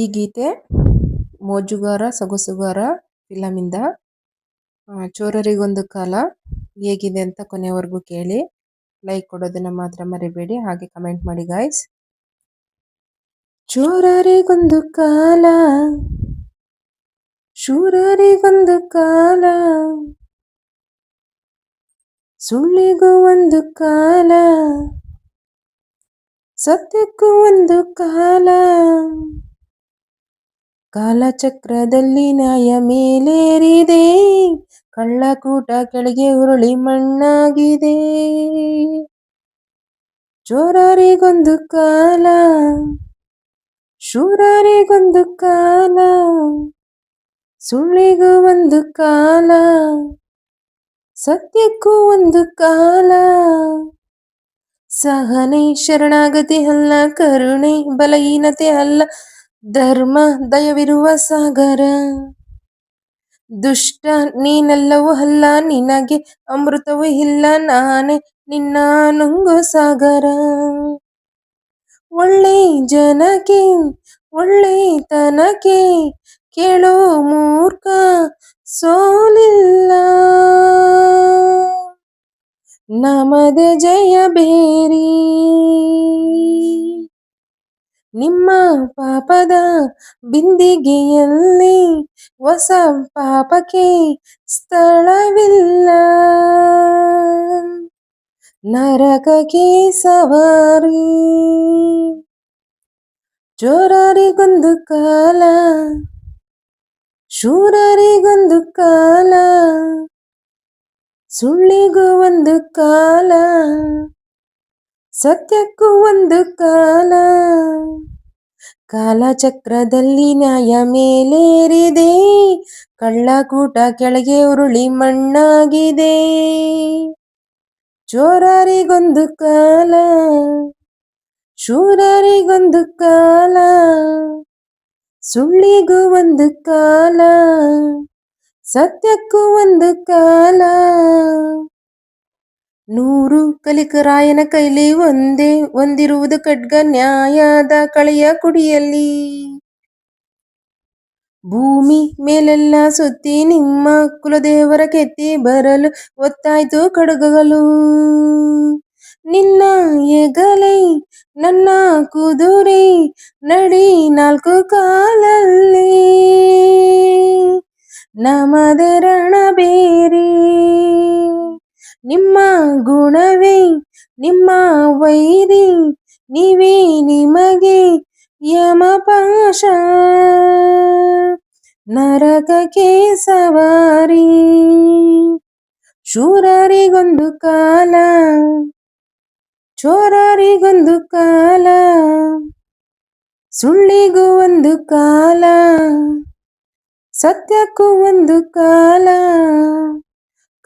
ಈ ಗೀತೆ ಮೋಜುಗಾರ, ಸೊಗಸುಗಾರ ಫಿಲಮಿಂದ ಚೋರರಿಗೊಂದು ಕಾಲ ಹೇಗಿದೆ ಅಂತ ಕೊನೆಯವರೆಗೂ ಕೇಳಿ ಲೈಕ್ ಕೊಡೋದನ್ನ ಮಾತ್ರ ಮರಿಬೇಡಿ, ಹಾಗೆ ಕಮೆಂಟ್ ಮಾಡಿ ಗಾಯ್ಸ್ ಚೋರರಿಗೊಂದು ಕಾಲ, ಶೂರರಿಗೊಂದು ಕಾಲ, ಸುಳ್ಳಿಗೂ ಒಂದು ಕಾಲ, ಸತ್ಯಕ್ಕೂ ಒಂದು ಕಾಲ. ಕಾಲಚಕ್ರದಲ್ಲಿ ನಾಯ ಮೇಲೇರಿದೆ. ಕಳ್ಳಕೂಟ ಕೆಳಗೆ ಉರುಳಿ ಮಣ್ಣಾಗಿದೆ. ಚೋರರಿಗೊಂದು ಕಾಲ, ಶೂರರಿಗೊಂದು ಕಾಲ, ಸುಳ್ಳಿಗೂ ಒಂದು ಕಾಲ, ಸತ್ಯಕ್ಕೂ ಒಂದು ಕಾಲ. ಸಹನೆ, ಶರಣಾಗತಿ ಅಲ್ಲ, ಕರುಣೆ, ಬಲಹೀನತೆ ಅಲ್ಲ ಧರ್ಮ ದಯವಿರುವ ಸಾಗರ. ದುಷ್ಟ ನೀನೆಲ್ಲವೂ ಅಲ್ಲ, ನಿನಗೆ ಅಮೃತವೂ ಇಲ್ಲ, ನಾನೇ ನಿನ್ನ ನುಂಗು ಸಾಗರ. ಒಳ್ಳೆ ಜನಕ್ಕೆ ಒಳ್ಳೆತನಕ್ಕೆ ಕೇಳೋ ಮೂರ್ಖ ಸೋಲಿಲ್ಲ. ನಮದೆ ಜಯ ಬೇರಿ. ನಿಮ್ಮ ಪಾಪದ ಬಿಂದಿಗೆಯಲ್ಲಿ ಹೊಸ ಪಾಪಕ್ಕೆ ಸ್ಥಳವಿಲ್ಲ. ನರಕಕ್ಕೆ ಸವಾರಿ ಚೋರರಿಗೊಂದು ಕಾಲ, ಶೂರರಿಗೊಂದು ಕಾಲ, ಸುಳ್ಳಿಗೂ ಒಂದು ಕಾಲ, ಸತ್ಯಕ್ಕೂ ಒಂದು ಕಾಲ. ಕಾಲಚಕ್ರದಲ್ಲಿ ನ್ಯಾಯ ಮೇಲೇರಿದೆ. ಕಳ್ಳಕೂಟ ಕೆಳಗೆ ಉರುಳಿ ಮಣ್ಣಾಗಿದೆ. ಚೋರರಿಗೊಂದು ಕಾಲ, ಶೂರರಿಗೊಂದು ಕಾಲ, ಸುಳ್ಳಿಗೂ ಒಂದು ಕಾಲ, ಸತ್ಯಕ್ಕೂ ಒಂದು ಕಾಲ. ನೂರು ಕಲಿಕರಾಯನ ಕೈಲಿ ಒಂದೇ ಒಂದಿರುವುದು ಖಡ್ಗ ನ್ಯಾಯದ ಕಳೆಯ ಕುಡಿಯಲ್ಲಿ. ಭೂಮಿ ಮೇಲೆಲ್ಲ ಸುತ್ತಿ ನಿಮ್ಮ ಕುಲದೇವರ ಕೆತ್ತಿ ಬರಲು ಒತ್ತಾಯ್ತು ಕಡುಗಗಳು. ನಿನ್ನ ಎಗಲೆ ನನ್ನ ಕುದುರೆ, ನಡಿ ನಾಲ್ಕು ಕಾಲಲ್ಲಿ. ನಮದರಣ ನಿಮ್ಮ ಗುಣವೇ, ನಿಮ್ಮ ವೈರಿ, ನೀವೇ ನಿಮಗೆ ಯಮಪಾಶ. ನರಕಕ್ಕೆ ಸವಾರಿ, ಶೂರರಿಗೊಂದು ಕಾಲ, ಚೋರರಿಗೊಂದು ಕಾಲ, ಸುಳ್ಳಿಗೂ ಒಂದು ಕಾಲ, ಸತ್ಯಕ್ಕೂ ಒಂದು ಕಾಲ.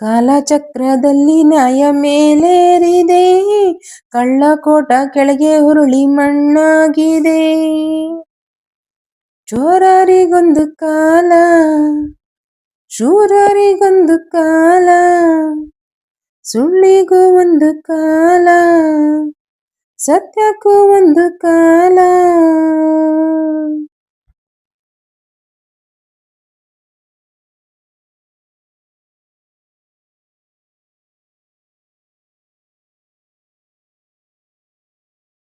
ಕಾಲಚಕ್ರದಲ್ಲಿ ನ್ಯಾಯ ಮೇಲೇರಿದೆ. ಕಳ್ಳಕೋಟ ಕೆಳಗೆ ಹುರುಳಿ ಮಣ್ಣಾಗಿದೆ. ಚೋರರಿಗೊಂದು ಕಾಲ, ಶೂರರಿಗೊಂದು ಕಾಲ, ಸುಳ್ಳಿಗೂ ಒಂದು ಕಾಲ, ಸತ್ಯಕ್ಕೂ ಒಂದು ಕಾಲ.